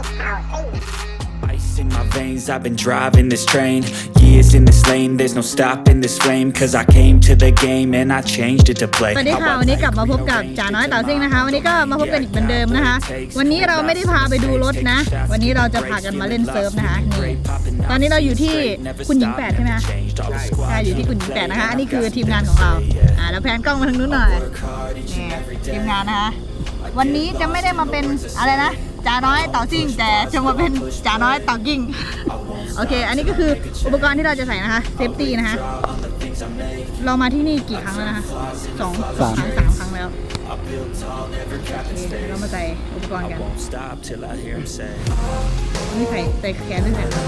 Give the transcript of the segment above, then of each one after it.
Ice in my veins, I've been driving this train. Years in this lane, there's no stopping this flame. Cause I came to the game and I changed it to play. สวัสดีค่ะวันนี้กลับมาพบกับจ๋าน้อยเต่าซิ่งนะคะ วันนี้ก็มาพบกันอีกเหมือนเดิมนะคะ วันนี้เราไม่ได้พาไปดูรถนะ วันนี้เราจะพากันมาเล่นเซิร์ฟนะคะนี่ตอนนี้เราอยู่ที่คุณหญิงแปดใช่ไหมคะใช่อยู่ที่คุณหญิงแปดนะคะอันนี้คือทีมงานของเราอ่าแล้วแพนกล้องมาทางนู้นหน่อยนี่ทีมงานนะคะวันนี้จะไม่ได้มาเป็นอะไรนะ จ๋าน้อยเต่าซิ่ง แต่จะมาเป็นจ๋าน้อยเต่ากิ้ง โอเค อันนี้ก็คืออุปกรณ์ที่เราจะใส่นะคะเซฟตี้นะคะ เรามาที่นี่กี่ครั้งแล้วนะคะสองสองครั้งสามครั้งแล้วโอเคเรามาใส่อุปกรณ์กัน Won't stop till I hear him say. นี่ใส่ใส่แขนหรือใส่ขา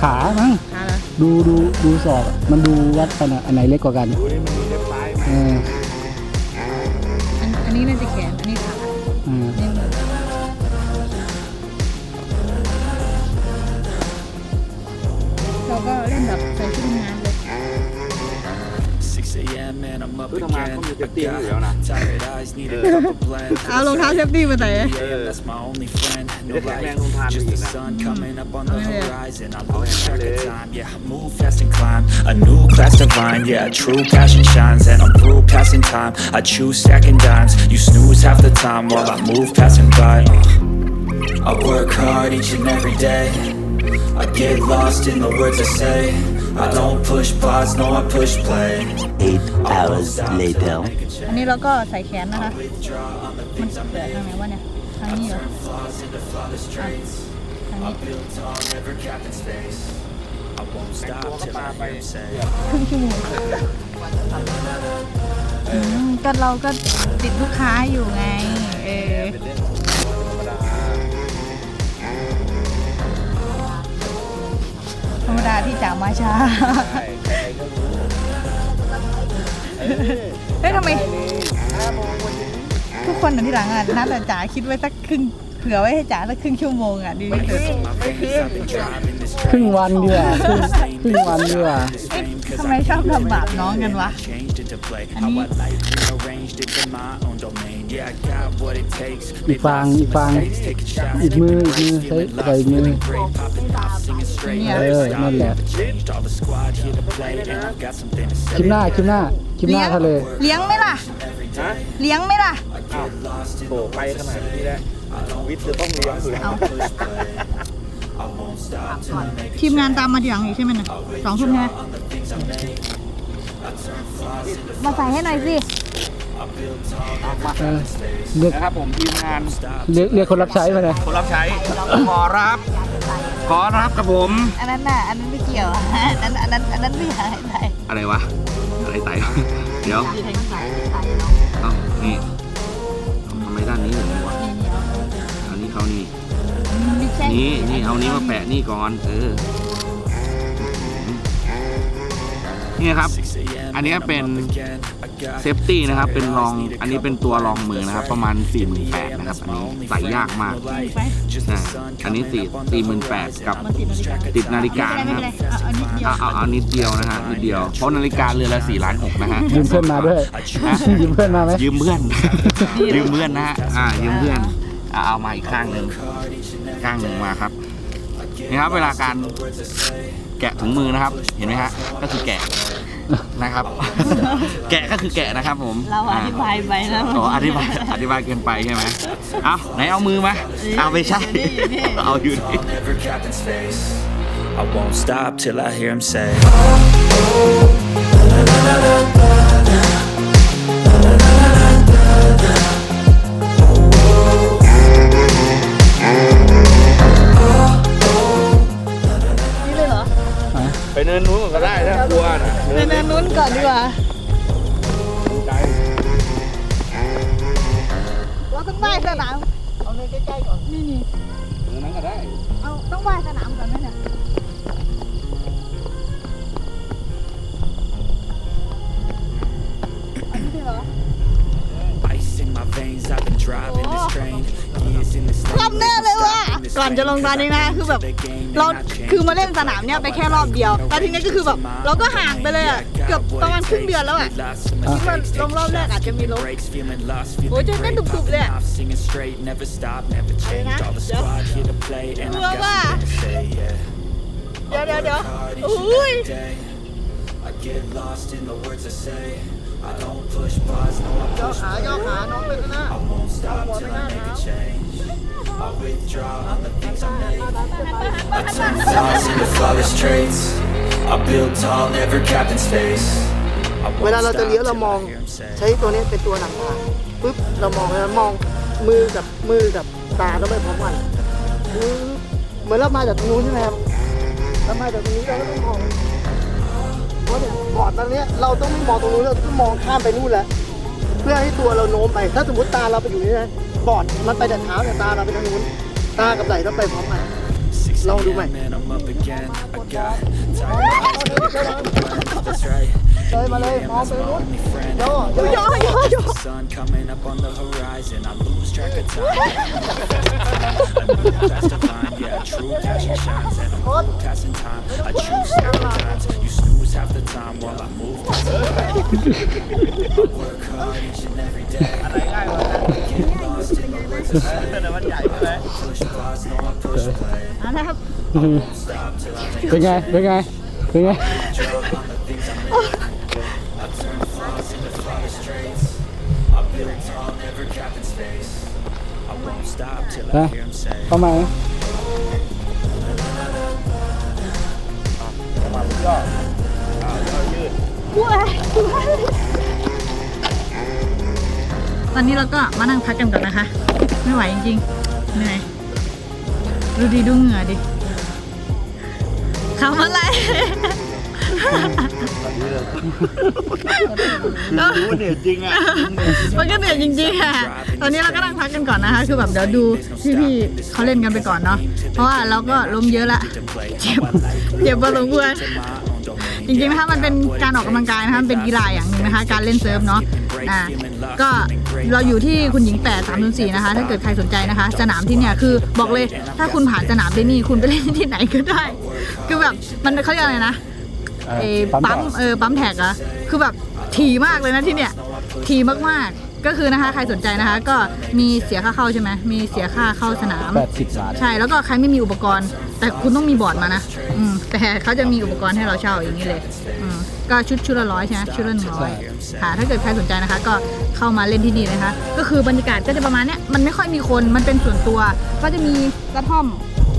ขามั้งขาแล้วดูดูดูสอบอะมันดูวัดขนาดอันไหนเล็กกว่ากันเอออันอันนี้น่าจะแขน ก็เล่นแบบใส่ชุดทำงานเลย 6 a.m. and I'm up เฮ้ยทำงาน again. เขามี I เซฟตี้อยู่แล้ว got นะ tired eyes, need a cup of blend. เอารองเท้าเซฟตี้มาใส่ Yeah, that's my only friend. No Ito, light, kaya kung paano just the yun, ah. sun coming up on the Oh, yeah. horizon. I Oh, lose yeah, track of really. time. Yeah, I move fast and climb a new class divine. Yeah, a true passion shines, and I'm through passing time. I choose stacking dimes. You snooze half the time while I move passing by. Uh, I work hard each and every day. I get lost in the words I say. I don't push pause, no, I push play. Eight hours later. อันนี้เราก็ใส่แขนนะคะ มันเปิดทางไหนวะเนี่ย ทางนี้เหรออ่ะทางนี้ Never cap in space. I won't stop till I hear him say. ครึ่งชั่วโมงอืมก็เราก็ติดลูกค้าอยู่ไง เออ รรมดาที่จ๋ามาช้าเฮ้ยทำไมทุกคนอะที่หลังอะนัดอะจ๋าคิดไว้สักครึ่งเผื่อไว้ให้จ๋าสักครึ่งชั่วโมงอะดีที่สุด ครึ่งวันดีกว่าครึ่งครึ่งวันดีกว่าเอ๊ะทำไมชอบทำบาปน้องกันวะ Changed it to play. I How I need- like rearranged it to my own domain. Yeah, I got what it takes. อีกฟางอีกฟาง Taking shots. อีกมืออีกมือใช้ใส่อีกมือ Great popping off, singing straight. เนี่ยเออนั่นแหละ Changed all the squad here to play, and I've got something to คลิ say. ปหน้าคลิปหน้าคลิปหน้าทะเลเลี้ยงไหมล่ะฮะเลี้ยงไหมล่ะอ้าวโตไปขนาดนี้แล้ววิทย์จะต้องเลี้ยงอ ยู่แล้วทีมงานตามมาทีหลังอีกใช่ไหมเนี่ยสองทุ่มใช่ไหมมาใส่ให้หน่อยสิเออเรียกนะครับผมทีมงานเรียกเรียกคนรับใช้มาเลยคนรับใช้ ขอรับ ขอรับครับผม อันนั้นน่ะอันนั้นไม่เกี่ยวอันนั้นอันนั้นอันนั้นไม่อยากให้ใส่อะไรวะ อะไรไต่เดี๋ยวดีแทงใส่เอ้านี่ทำไมด้านนี้อย่างนี้วะนี่นี่เอาเอานี้เขานี่ ไม่ใช่นี่นี่เอานี้มาแปะนี่ก่อนเออนี่ครับ อันนี้เป็นเซฟตี้นะครับ เป็นรอง อันนี้เป็นตัวรองมือนะครับ ประมาณ 4 8 0 0 0นะครับ อันนี้ใส่ยากมากไปนะอันนี้สี่สี่หมื่นแปดกับมาติดนาฬิกาติดนาฬิกาไม่นะเป็นคไรรับไม่เป็นไรเอาเอานิดเดียวเอาเอาเอานิดเดียวนะฮะนิดเดียว เพราะนาฬิกาเรือนละสี่ล้านหกนะฮะ ยืมเพื่อนมาด้วยยืมเพื่อนมาไหมยืมเพื่อน ยืมเพื่อนนะฮะ อ่า ยืมเพื่อนอ่าเอามาอีกข้างหนึ่ง ข้างหนึ่งมาครับนี่ครับ เวลาการแกะถุงมือนะครับ เห็นไหมฮะก็คือแกะนะครับ แกะก็คือแกะนะครับผมเราอธิบายไปแล้วอ๋ออธิบายอธิบายเกินไปใช่ไหมเอาไหนเอามือมาเอาไม่ใช่เอาอยู่นี่ Never cap in space. I won't stop till I hear him say. ก่อนดีกว่า เราต้องไหว้สนาม เอาเลยใกล้ๆก่อน นี่นี่เนินนั้นก็ได้ เอาต้องไหว้สนามก่อนไหมเนี่ย ก่อนจะลงตอนนี้นะคือแบบเราคือมาเล่นสนามเนี้ยไปแค่รอบเดียวแต่ทีนี้ก็คือแบบเราก็ห่างไปเลยอะเกือบประมาณครึ่งเดือนแล้วอะคิดว่าลงรอบแรกอาจจะมีลบโอ้ยจะเต้นตุบๆเลยอะนะเดี๋ยวกลัวว่าเดี๋ยวเดี๋ยวเดี๋ยวอุ้ย I get lost in the words I say. I don't วบไม่ง่าย no I withdraw on the things I make. I turn flaws into flawless traits. I build tall, never capped in space. I เว won't ลาเราจะ stop เลี้ยวเรา till มอง I hear 'em say. ใช้ตัวนี้เป็นตัวหนำทางปุ๊บเรามองแล้วมองมือกับมือกับตาต้องไปพร้อมกันปึ๊บเหมือนเรามาจากตรงนู้นใช่ไหมครับเรามาจากตรงนี้เราก็ต้องมองเพราะเนี่ยบอร์ดตอนเนี้ยเราต้องไม่มองตรงนู้นเราต้องมองข้ามไปนู่นแล้วเพื่อให้ตัวเราโน้มไปถ้าสมมติตาเราไปอยู่นี่นะ บอร์ดมันไปแต่เท้าแต่ตาเราไปทางนู้นตากับไหล่ต้องไปพร้อมกัน6 Long do a.m. man. and I'm up again. I got time. That's right. เลยมาเลย Yeah, มอง that's ไป my นู้น only friend. ย่อย่อย่ออย่อย่อ The sun coming up on the horizon. I lose track of time. That's divine, yeah. True passion shines, and I'm cool passing time. I choose several times. You snooze half the time while I move. past the line. I work hard each and every day. Get lost in the words I say. Push pause, no, I push play. อะนะครับ Stop till I make เป็นไง เป็นไง เป็นไง draw on the things I make. I turn flaws into flawless traits. I build tall, never capped in space. I won't stop till I Huh? hear him say. เข้ามาไหม ตอนนี้เราก็มานั่งพักกันก่อนนะคะ ไม่ไหวจริงๆเหนื่อยดูดีดูเหงื่อดิทำอะไรรู้เนี่ยจริงอะมันก็เหนื่อยจริงๆค่ะ ตอนนี้เราก็นั่งพักกันก่อนนะคะ คือแบบเดี๋ยวดูพี่ๆเขาเล่นกันไปก่อนเนาะ เพราะว่าเราก็ล้มเยอะละ เจ็บ เจ็บพอสมควร จริงๆนะคะมันเป็นการออกกำลังกายนะคะมันเป็นกีฬาอย่างหนึ่งนะคะการเล่นเซิร์ฟเนาะอ่าก็เราอยู่ที่คุณหญิง8 3 0 4นะคะ ถ้าเกิดใครสนใจนะคะ สนามที่เนี่ยคือบอกเลยถ้าคุณผ่านสนามที่นี่คุณไปเล่นที่ไหนก็ได้ คือแบบมันเขาเรียกอะไรนะเอ่อเออปั๊ปั๊มมเออปั๊มแท็กอะคือแบบถี่มากเลยนะที่เนี่ยถี่มากๆ ก็คือนะคะใครสนใจนะคะ ก็มีเสียค่าเข้าใช่ไหมมีเสียค่าเข้าสนามแปดสิบบาทใช่แล้วก็ใครไม่มีอุปกรณ์ แต่คุณต้องมีบอร์ดมานะอืมแต่เขาจะมีอุปกรณ์ให้เราเช่าอย่างนี้เลยอืมก็ชุดชุดละร้อยใช่ไหมชุดละหนึ่งร้อยค่ะถ้าเกิดใครสนใจนะคะ ก็เข้ามาเล่นที่นี่นะคะ ก็คือบรรยากาศก็จะประมาณเนี้ยมันไม่ค่อยมีคนมันเป็นส่วนตัว ก็จะมีกระท่อม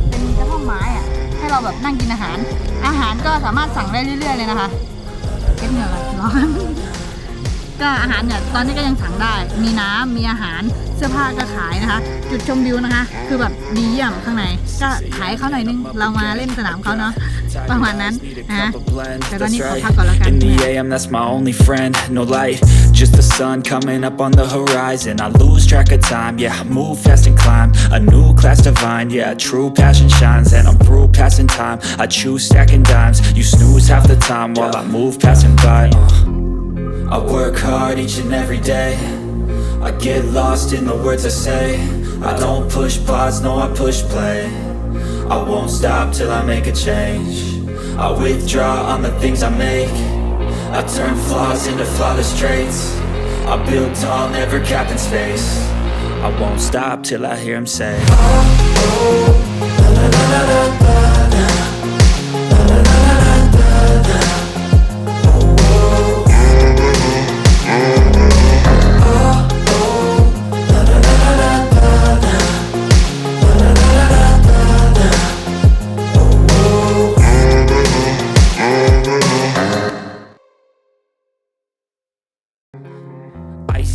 เป็นกระท่อมไม้อะให้เราแบบนั่งกินอาหาร อาหารก็สามารถสั่งได้เรื่อย ๆ เลยนะคะเก็บเหงื่อเลยร้อน ก็อาหารเนี่ยตอนนี้ก็ยังสั่งได้ มีน้ำมีอาหารเสื้อผ้าก็ขายนะคะ จุดชมวิวนะคะ คือแบบดีเยี่ยมข้างใน ก็ขายเขาหน่อยนึง เรามาเล่นสนามเขาเนาะประมาณนั้นนะแต่ตอนนี้ขอพักก่อนแล้วกัน AM, that's my only friend. No light, just the sun coming up on the horizon. I lose track of time, yeah. I move fast and climb a new class divine, yeah. True passion shines, and I'm through passing time. I choose stacking dimes. You snooze half the time while I move passing by. Uh. I work hard each and every day. I get lost in the words I say. I don't push pause, no, I push play. I won't stop till I make a change. I withdraw on the things I make. I turn flaws into flawless traits. I build tall, never capped in space. I won't stop till I hear him say.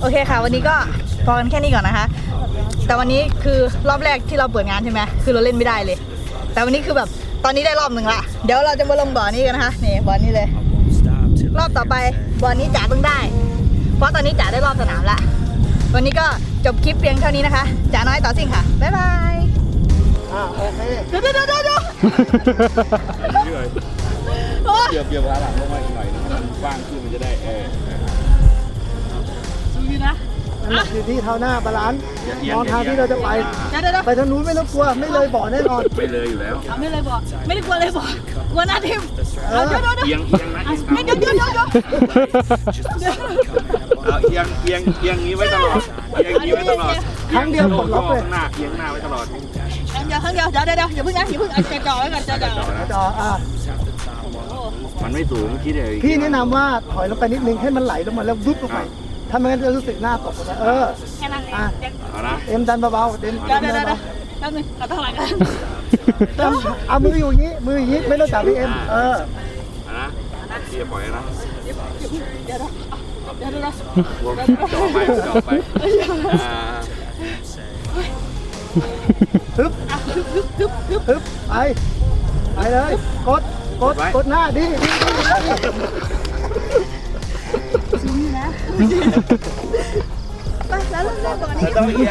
โอเคค่ะ วันนี้ก็พอกันแค่นี้ก่อนนะคะ แต่วันนี้คือรอบแรกที่เราเปิดงานใช่ไหมคือเราเล่นไม่ได้เลย แต่วันนี้คือแบบตอนนี้ได้รอบหนึ่งละเดี๋ยวเราจะมาลงบ่อนี้กันนะคะนี่บ่อนี้เลย รอบต่อไปบ่อนี้จ๋าต้องได้ เพราะตอนนี้จ๋าได้รอบสนามละวันนี้ก็จบคลิปเพียงเท่านี้นะคะจ๋าน้อยต่อสิ่งค่ะบ๊ายบายอ่าโอเคเดี๋ยวเดี๋ยวเดี๋ยวเดี๋ยวโอ้ยเกี่ยวเกี่ยวขาหลังลงมาอีกหน่อยนึงให้มันกว้างขึ้นมันจะได้เออ ดูนะน้ำหนักอยู่ที่เท้าหน้าบาลานซ์อย่าเอียมองทางที่เราจะไป เดี๋ยวเดี๋ยวเดี๋ยวไปทางนู้นไม่ต้องกลัวไม่เลยบ่อแน่นอนไม่เลยอยู่แล้ว เอาไม่เลยบอกไม่ได้กลัวเลยบอกกลัวหน้าทิมเออเดี๋ยวเดี๋ยวเดี๋ยวเอียงเอียงนะเอียงไม่เดี๋ยวเดี๋ยวเดี๋ยวเดี๋ยวเอาเอียงเอียงเอียงนี้ไว้ตลอดเอียงนี้ไว้ตลอดครั้งเดียวปลดล็อกเลยข้างหน้าเอียงหน้าไว้ตลอดเดี๋ยวครั้งเดียวเดี๋ยวเดี๋ยวเดี๋ยวอย่าเพิ่งนะอย่าเพิ่งเอาจะจ่อไว้ก่อนจะจ่อต่อนะจออะมันไม่สูงคิดเลยพี่แนะนำว่าถอยลงไปนิดนึงให้มันไหลลงมาแล้ววุบลงไป ถ้าไม่งั้นจะรู้สึกหน้าตกนะเออ แค่นั้นเองอะ เดี๋ยวเอานะเอ็มดันเบาๆเอ็มเดี๋ยวดัเดี๋ยวนเดี๋ยวเบาแป๊บนึงเอาตั้งหลังกันๆเอาเอามืออยู่อย่างนี้ มืออย่างนี้ไม่ต้องจับพี่เอ็มเออ เอานะพี่จะปล่อยนะเดี๋ยวเดี๋ยวเดี๋ยวเดี๋ยววงจ่อไปจ่อไปอ่าฮึบฮึบไปไปเลย กด กด กดหน้าดิดิดิดิ ไปแ